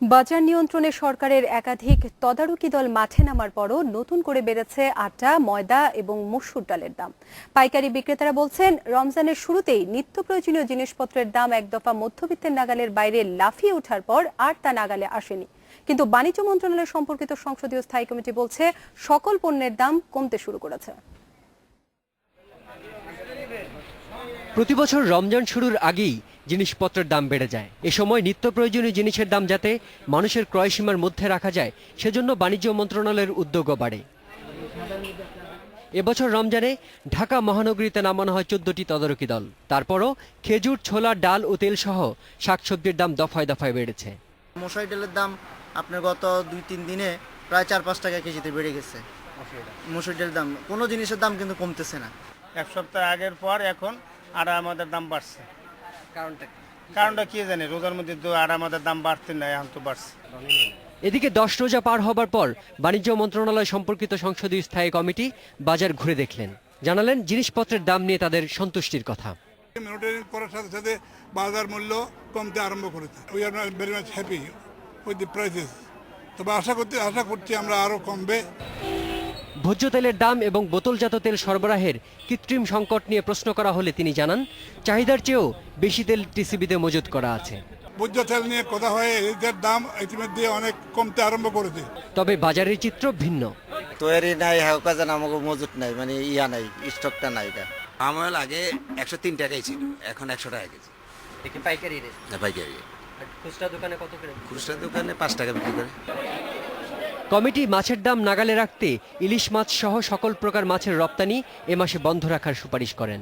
বাজার নিয়ন্ত্রণে সরকারের একাধিক তদারকি দল মাঠে নামার পরও নতুন করে বেড়েছে আটা, ময়দা এবং মসুর ডালের দাম। পাইকারি বিক্রেতারা বলছেন, রমজানের শুরুতেই নিত্য প্রয়োজনীয় জিনিসপত্রের দাম এক দফা মধ্যবিত্তের নাগালের বাইরে লাফিয়ে ওঠার পর আর তা নাগালে আসেনি। কিন্তু বাণিজ্য মন্ত্রণালয় সম্পর্কিত সংসদীয় স্থায়ী কমিটি বলছে, সকল পণ্যের দাম কমতে শুরু করেছে। প্রতি বছর রমজান শুরুর আগেই জিনিসপত্রের দাম বেড়ে যায়। এ সময় নিত্য প্রয়োজনীয় জিনিসের দাম যাতে মানুষের ক্রয় সীমার মধ্যে রাখা যায় সেজন্য বাণিজ্য মন্ত্রণালয়ের উদ্যোগও বাড়ে। এবছর রমজানে ঢাকা মহানগরীতে নামানো হয় চোদ্দটি তদারকি দল। তারপরও খেজুর ছোলা ডাল ও তেল সহ শাকসবজির দাম দফায় দফায় বেড়েছে। মশারি ডালের দাম আপনার গত দুই তিন দিনে প্রায় চার পাঁচ টাকা কেজিতে বেড়ে গেছে। মসুর ডালের দাম কোনো জিনিসের দাম কিন্তু কমতেছে না। এক সপ্তাহ আগের পর এখন আর আমাদের দাম বাড়ছে। কারণটা কারণটা কি জানি রোজার মধ্যে তো আড়া আমাদের দাম বাড়তে নাই এখন তো বাড়ছে। এদিকে দশ রোজা পার হবার পর বাণিজ্য মন্ত্রণালয় সম্পর্কিত সংসদীয় স্থায়ী কমিটি বাজার ঘুরে দেখলেন। জানালেন জিনিসপত্রের দাম নিয়ে তাদের সন্তুষ্টির কথা। মনিটরিং করার সাথে সাথে বাজার মূল্য কমতে আরম্ভ করেছে। We are very much happy with the prices তবে আশা করতে আশা করছি আমরা আরও কমবে। ভোজ্য তেলের দাম এবং বোতলজাত তেল সরবরাহের কৃত্রিম সংকট নিয়ে প্রশ্ন করা হলে তিনি জানান চাহিদার চেয়েও বেশি তেল টিসিবিতে মজুত করা আছে। ভোজ্য তেল নিয়ে কথা হয়ে এদের দাম ইতিমধ্যে অনেক কমতে আরম্ভ করেছে। তবে বাজারের চিত্র ভিন্ন। তৈরি নাই হ্যাঁ কাজে আমাকে মজুত নাই মানে ইয়া নাই স্টকটা নাই এটা। আমল আগে একশো তিন টাকাই ছিল এখন একশো টাকা কেজি। পাইকারি পাইকারি। খুচরা দোকানে কত করে খুচরা দোকানে পাঁচ টাকা বিক্রি করে। কমিটি মাছের দাম নাগালে রাখতে ইলিশ মাছ সহ সকল প্রকার মাছের রপ্তানি এ মাসে বন্ধ রাখার সুপারিশ করেন।